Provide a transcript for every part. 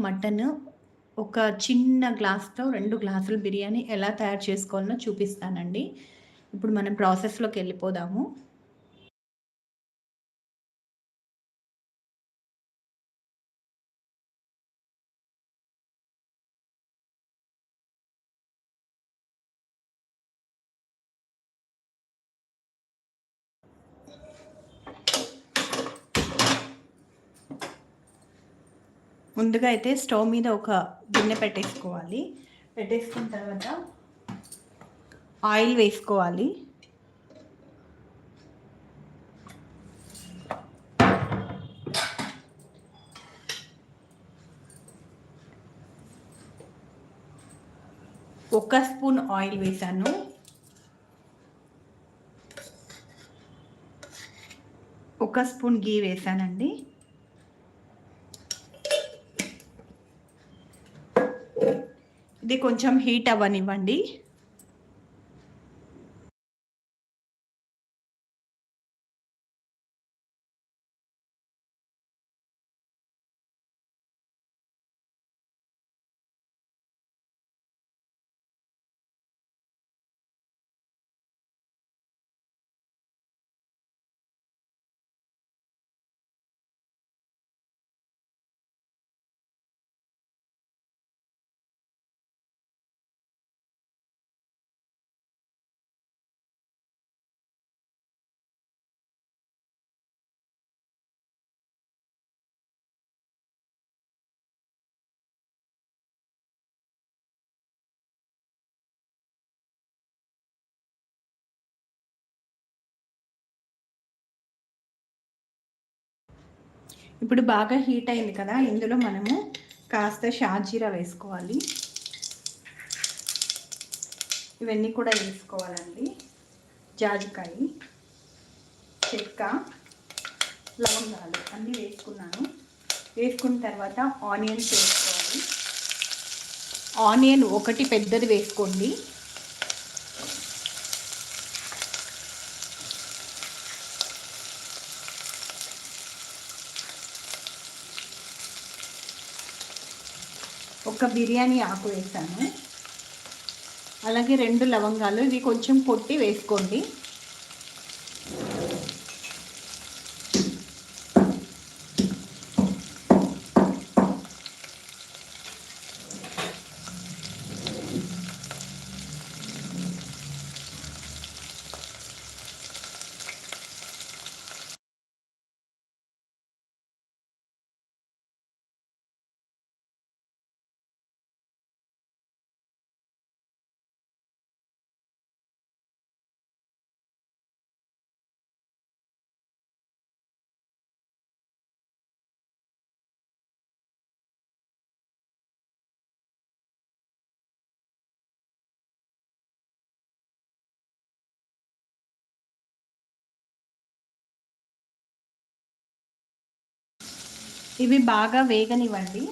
Mutton ఒక చిన్న గ్లాస్‌తో రెండు గ్లాసులు బిర్యానీ ఎలా తయారు చేసుకోవాలో చూపిస్తానండి. ఇప్పుడు మనం ప్రాసెస్లోకి వెళ్ళిపోదాము ముందుగా అయితే స్టవ్ మీద ఒక గిన్నె పెట్టేసుకోవాలి. పెట్టేసుకున్న తర్వాత ఆయిల్ వేసుకోవాలి. ఒక స్పూన్ ఆయిల్ వేసాను. ఒక స్పూన్ గీ వేసానండి. ఇది కొంచెం హీట్ అవ్వనివ్వండి. ఇప్పుడు బాగా హీట్ అయింది కదా! ఇందులో మనము కాస్త షాజీరా వేసుకోవాలి. ఇవన్నీ కూడా వేసుకోవాలండి. జాజికాయ చెక్క, లవంగాలు అన్నీ వేసుకున్నాను. వేసుకున్న తర్వాత ఆనియన్స్ వేసుకోవాలి. ఆనియన్ ఒకటి పెద్దది వేసుకోండి. ఒక బిర్యానీ ఆకు వేసాను. అలాగే రెండు లవంగాలు ఇవి కొంచెం పొట్టి వేసుకోండి. ఇవి బాగా వేగనివ్వండి.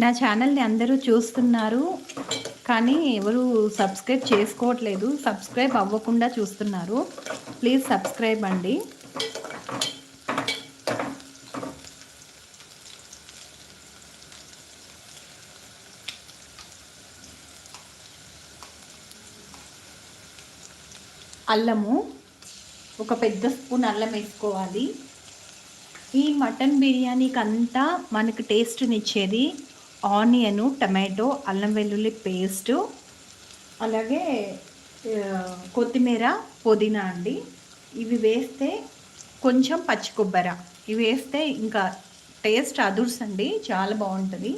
నా ఛానల్ని అందరూ చూస్తున్నారు కానీ ఎవరు సబ్స్క్రైబ్ చేసుకోవట్లేదు. సబ్స్క్రైబ్ అవ్వకుండా చూస్తున్నారు. ప్లీజ్ సబ్స్క్రైబ్ అండి. అల్లము ఒక పెద్ద స్పూన్ అల్లం వేసుకోవాలి. ఈ మటన్ బిర్యానీకి అంతా మనకు టేస్ట్నిచ్చేది ఆనియను టమాటో అల్లం వెల్లుల్లి పేస్టు అలాగే కొత్తిమీర పుదీనా అండి. ఇవి వేస్తే కొంచెం పచ్చి కొబ్బరి. ఇవి వేస్తే ఇంకా టేస్ట్ అదుర్స్ అండి చాలా బాగుంటుంది.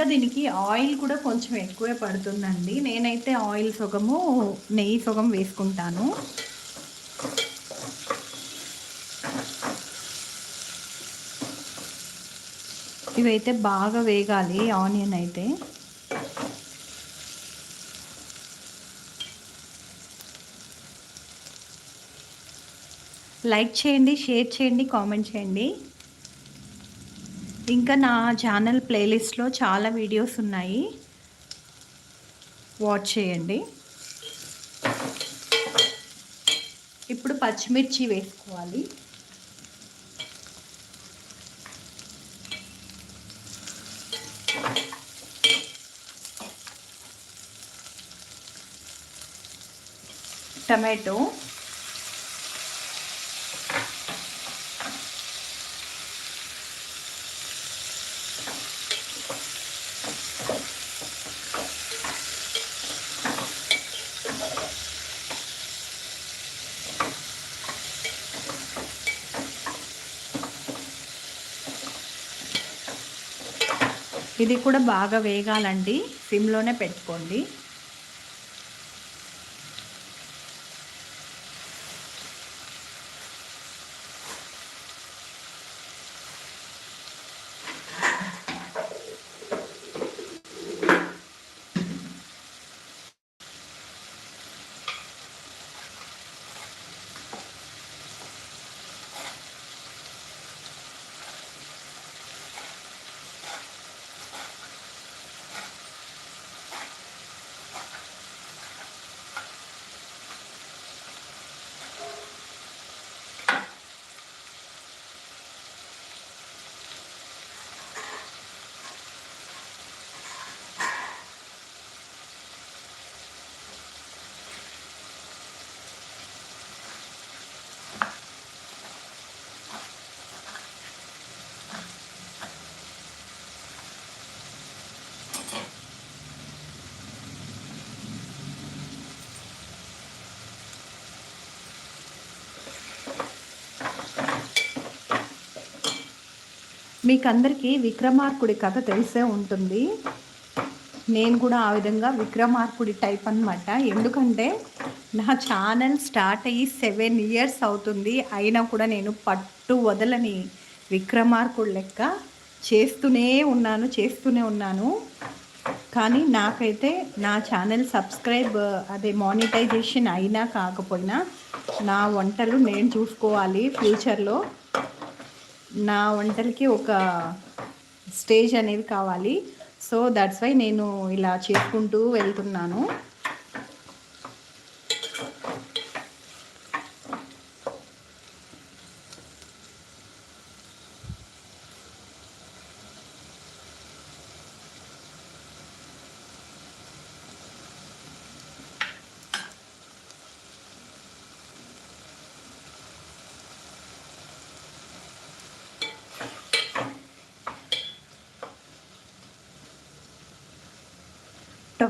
ఇంకా దీనికి ఆయిల్ కూడా కొంచెం ఎక్కువే పడుతుందండి. నేనైతే ఆయిల్ సగము నెయ్యి సగం వేసుకుంటాను. ఇవైతే బాగా వేగాలి ఆనియన్ అయితే. లైక్ చేయండి షేర్ చేయండి కామెంట్ చేయండి. ఇంకా నా ఛానల్ ప్లేలిస్ట్లో చాలా వీడియోస్ ఉన్నాయి. వాచ్ చేయండి. ఇప్పుడు పచ్చిమిర్చి వేసుకోవాలి. టమాటో. ఇది కూడా బాగా వేగాలండి. సిమ్లోనే పెట్టుకోండి. మీకు అందరికీ విక్రమార్కుడి కథ తెలిసే ఉంటుంది. నేను కూడా ఆ విధంగా విక్రమార్కుడి టైప్ అనమాట ఎందుకంటే నా ఛానల్ స్టార్ట్ అయ్యి సెవెన్ ఇయర్స్ అవుతుంది. అయినా కూడా నేను పట్టు వదలని విక్రమార్కుడు లెక్క చేస్తూనే ఉన్నాను చేస్తూనే ఉన్నాను. కానీ నాకైతే నా ఛానల్ సబ్స్క్రైబ్ అదే మానిటైజేషన్ అయినా కాకపోయినా నా వంటలు నేను చూసుకోవాలి ఫ్యూచర్లో. నా వంటలకి ఒక స్టేజ్ అనేది కావాలి. సో దట్స్ వై నేను ఇలా చేసుకుంటూ వెళ్తున్నాను.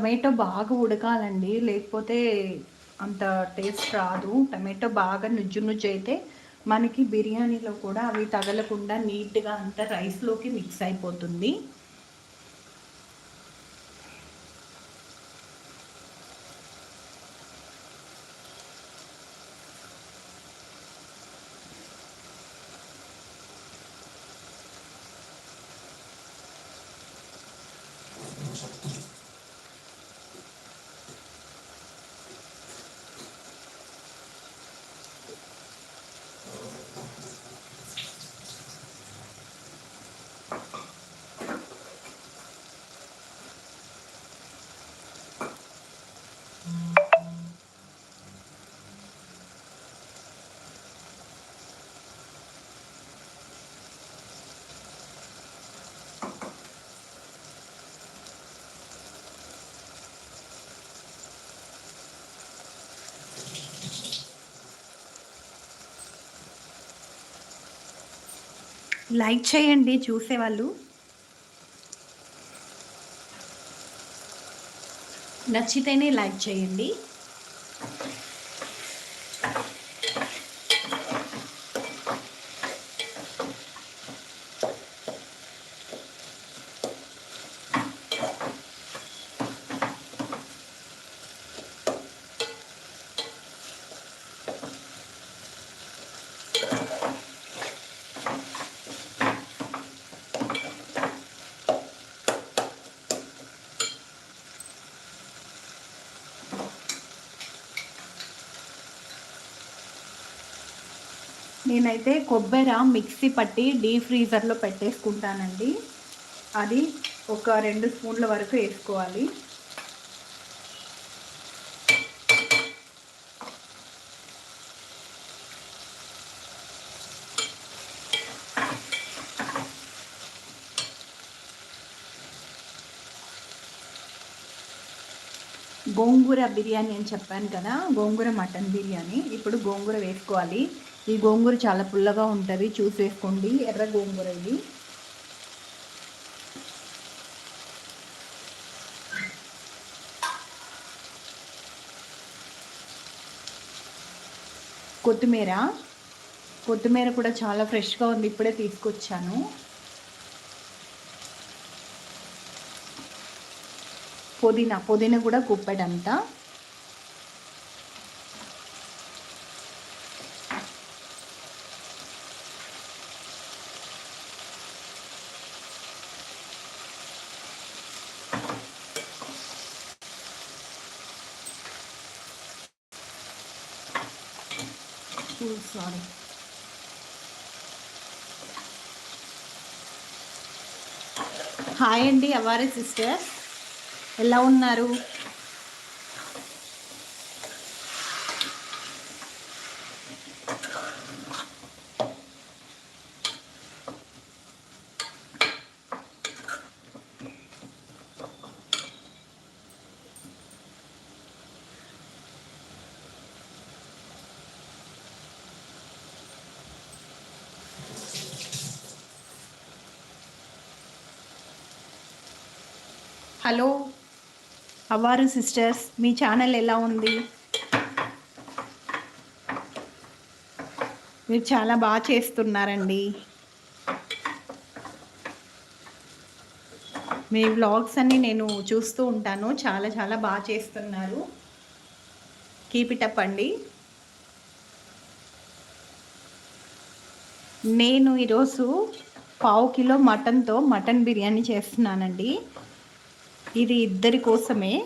టొమాటో బాగా ఉడకాలండి. లేకపోతే అంత టేస్ట్ రాదు. టమాటో బాగా నుజ్జు నుజ్జు అయితే మనకి బిర్యానీలో కూడా అవి తగలకుండా నీట్గా అంతా రైస్లోకి మిక్స్ అయిపోతుంది. లైక్ చేయండి చూసేవాళ్ళు నచ్చితేనే లైక్ చేయండి. నేనైతే కొబ్బరి మిక్సీ పట్టి డీ ఫ్రీజర్లో పెట్టేసుకుంటానండి. అది ఒక రెండు స్పూన్ల వరకు వేసుకోవాలి. గోంగూర బిర్యానీ అని చెప్పాను కదా గోంగూర మటన్ బిర్యానీ. ఇప్పుడు గోంగూర వేసుకోవాలి. ఈ గోంగూర చాలా పుల్లగా ఉంటుంది. చూసి వేసుకోండి ఎర్ర గోంగూర ఇది. కొత్తిమీర. కొత్తిమీర కూడా చాలా ఫ్రెష్గా ఉంది. ఇప్పుడే తీసుకొచ్చాను. పుదీనా. పుదీనా కూడా కుప్పడంతా. సారీ హాయ్ అండి అవారే సిస్టర్ ఎలా ఉన్నారు? హలో అవారు సిస్టర్స్ మీ ఛానల్ ఎలా ఉంది? మీరు చాలా బాగా చేస్తున్నారండి. మీ వ్లాగ్స్ అన్నీ నేను చూస్తూ ఉంటాను. చాలా చాలా బాగా చేస్తున్నారు. కీప్ ఇట్ అప్ అండి. నేను ఈరోజు పావు కిలో మటన్తో మటన్ బిర్యానీ చేస్తున్నానండి. ఇది ఇద్దరి కోసమే.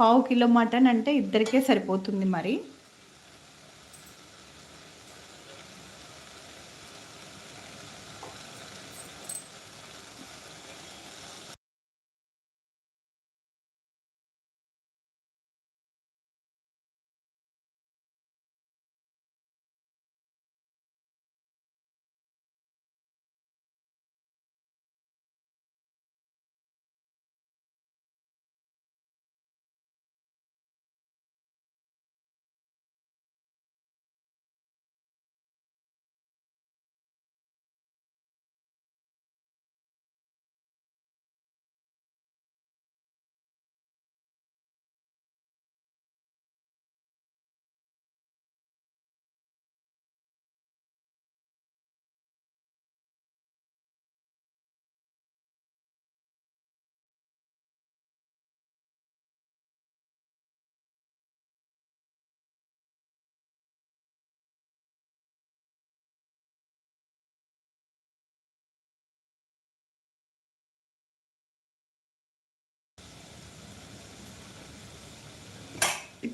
పావు కిలో మటన్ అంటే ఇద్దరికే సరిపోతుంది మరి.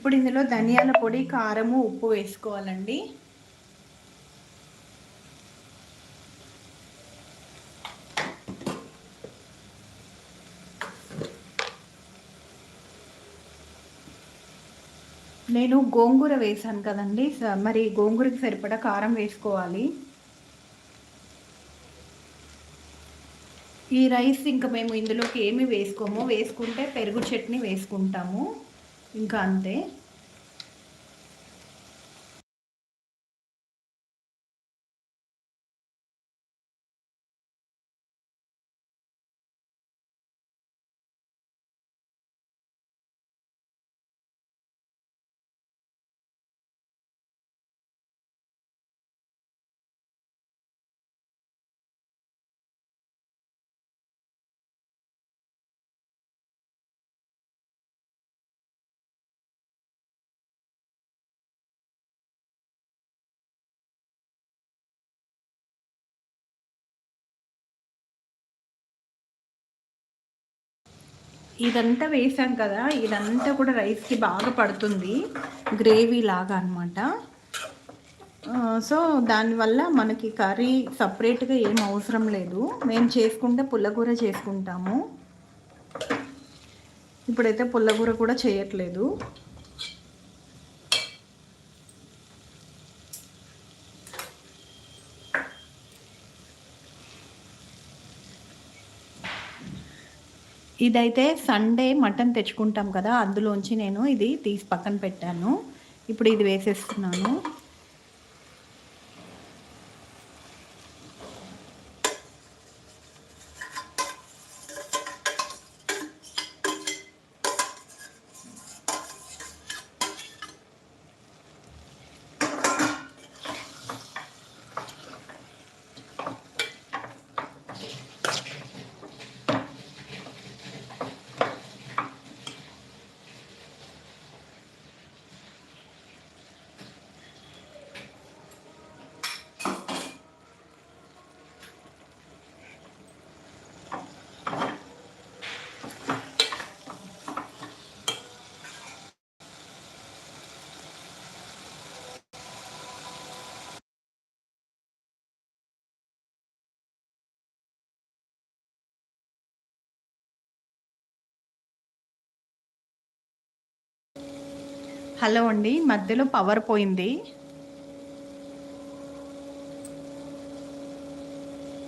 ఇప్పుడు ఇందులో ధనియాల పొడి కారము ఉప్పు వేసుకోవాలండి. నేను గోంగూర వేసాను కదండి. మరి గోంగూరకి సరిపడా కారం వేసుకోవాలి. ఈ రైస్ ఇంకా మేము ఇందులోకి ఏమి వేసుకోము. వేసుకుంటే పెరుగు చట్నీ వేసుకుంటాము. ఇంకా అంతే. ఇదంతా వేసాం కదా ఇదంతా కూడా రైస్కి బాగా పడుతుంది. గ్రేవీ లాగా అనమాట సో దానివల్ల మనకి కర్రీ సపరేట్గా ఏం అవసరం లేదు. మేము చేసుకుంటే పుల్లగూర చేసుకుంటాము. ఇప్పుడైతే పుల్లగూర కూడా చేయట్లేదు. ఇదైతే సండే మటన్ తెచ్చుకుంటాం కదా అందులోంచి నేను ఇది తీసి పక్కన పెట్టాను. ఇప్పుడు ఇది వేసేస్తున్నాను. హలో అండి మధ్యలో పవర్ పోయింది.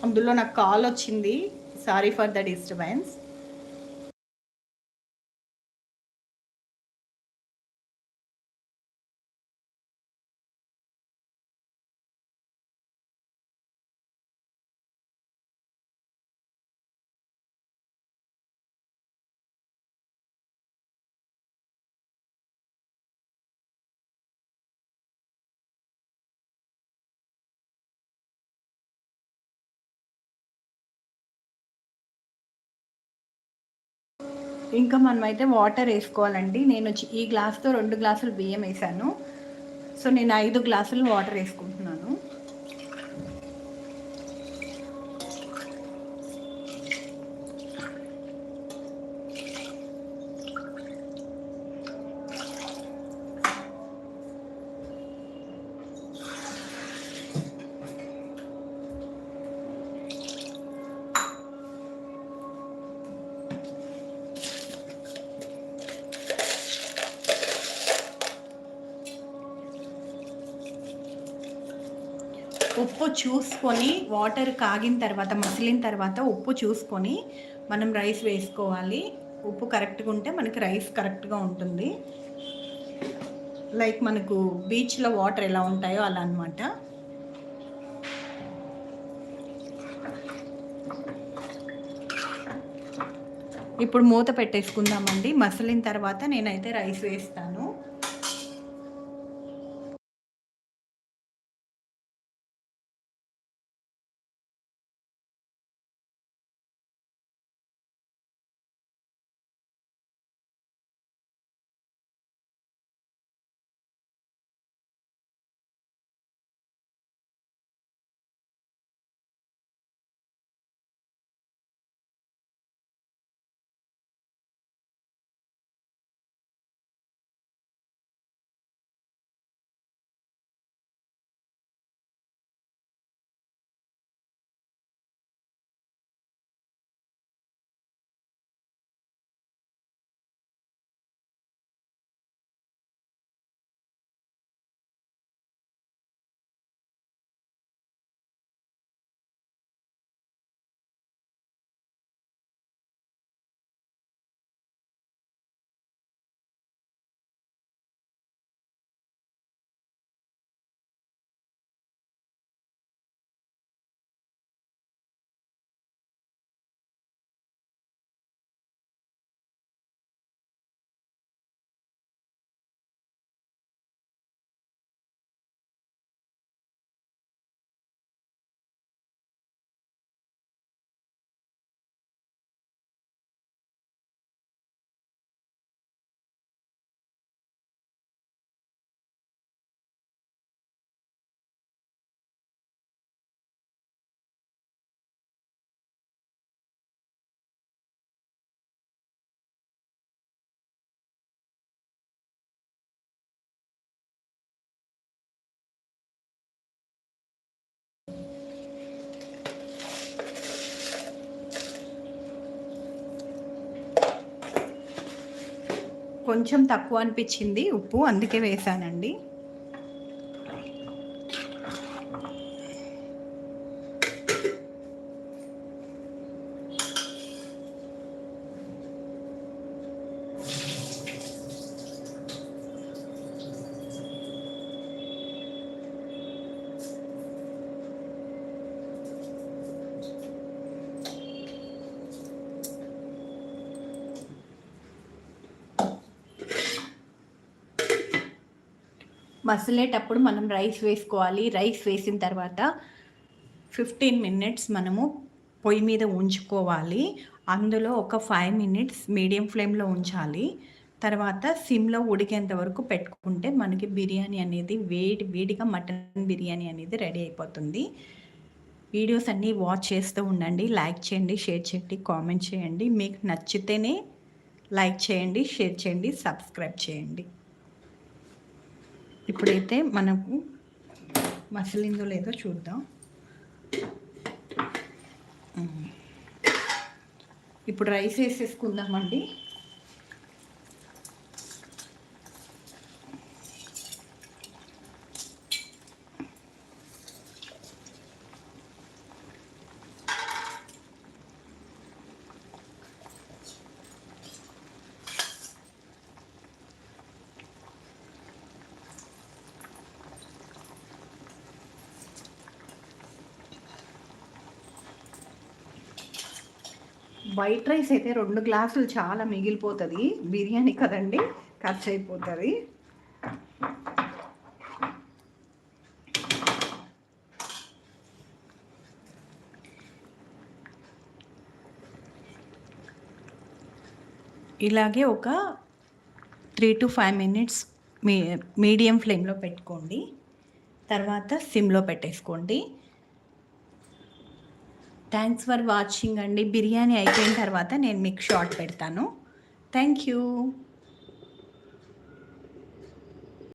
అందులో నాకు కాల్ వచ్చింది. సారీ ఫర్ ద డిస్టర్బెన్స్ ఇంకా మనమైతే వాటర్ వేసుకోవాలండి. నేను ఈ గ్లాస్తో రెండు గ్లాసులు బియ్యం వేసాను. సో నేను ఐదు గ్లాసులు వాటర్ వేసుకుంటున్నాను ఉప్పు చూసుకొని వాటర్ కాగిన తర్వాత మసిలిన తర్వాత ఉప్పు చూసుకొని మనం రైస్ వేసుకోవాలి. ఉప్పు కరెక్ట్గా ఉంటే మనకి రైస్ కరెక్ట్గా ఉంటుంది. లైక్ మనకు బీచ్లో వాటర్ ఎలా ఉంటాయో అలా అనమాట ఇప్పుడు మూత పెట్టేసుకుందామండి. మసిలిన తర్వాత నేనైతే రైస్ వేస్తాను. కొంచెం తక్కువ అనిపించింది ఉప్పు అందుకే వేసానండి. మసలేటప్పుడు మనం రైస్ వేసుకోవాలి. రైస్ వేసిన తర్వాత ఫిఫ్టీన్ మినిట్స్ మనము పొయ్యి మీద ఉంచుకోవాలి. అందులో ఒక ఫైవ్ మినిట్స్ మీడియం ఫ్లేమ్లో ఉంచాలి. తర్వాత సిమ్లో ఉడికేంత వరకు పెట్టుకుంటే మనకి బిర్యానీ అనేది వేడి వేడిగా మటన్ బిర్యానీ అనేది రెడీ అయిపోతుంది. వీడియోస్ అన్నీ వాచ్ చేస్తూ ఉండండి. లైక్ చేయండి షేర్ చేయండి కామెంట్ చేయండి. మీకు నచ్చితేనే లైక్ చేయండి షేర్ చేయండి సబ్స్క్రైబ్ చేయండి. ఇప్పుడైతే మనకు మసలిందో లేదో చూద్దాం. ఇప్పుడు రైస్ వేసేసుకుందామండి. వైట్ రైస్ అయితే రెండు గ్లాసులు చాలా మిగిలిపోతుంది. బిర్యానీ కదండి ఖర్చు అయిపోతుంది ఇలాగే ఒక త్రీ టు ఫైవ్ మినిట్స్ మీ మీడియం ఫ్లేమ్లో పెట్టుకోండి. తర్వాత సిమ్లో పెట్టేసుకోండి. థ్యాంక్స్ ఫర్ వాచింగ్ అండి. బిర్యానీ అయిపోయిన తర్వాత నేను మీకు షార్ట్ పెడతాను. Thank you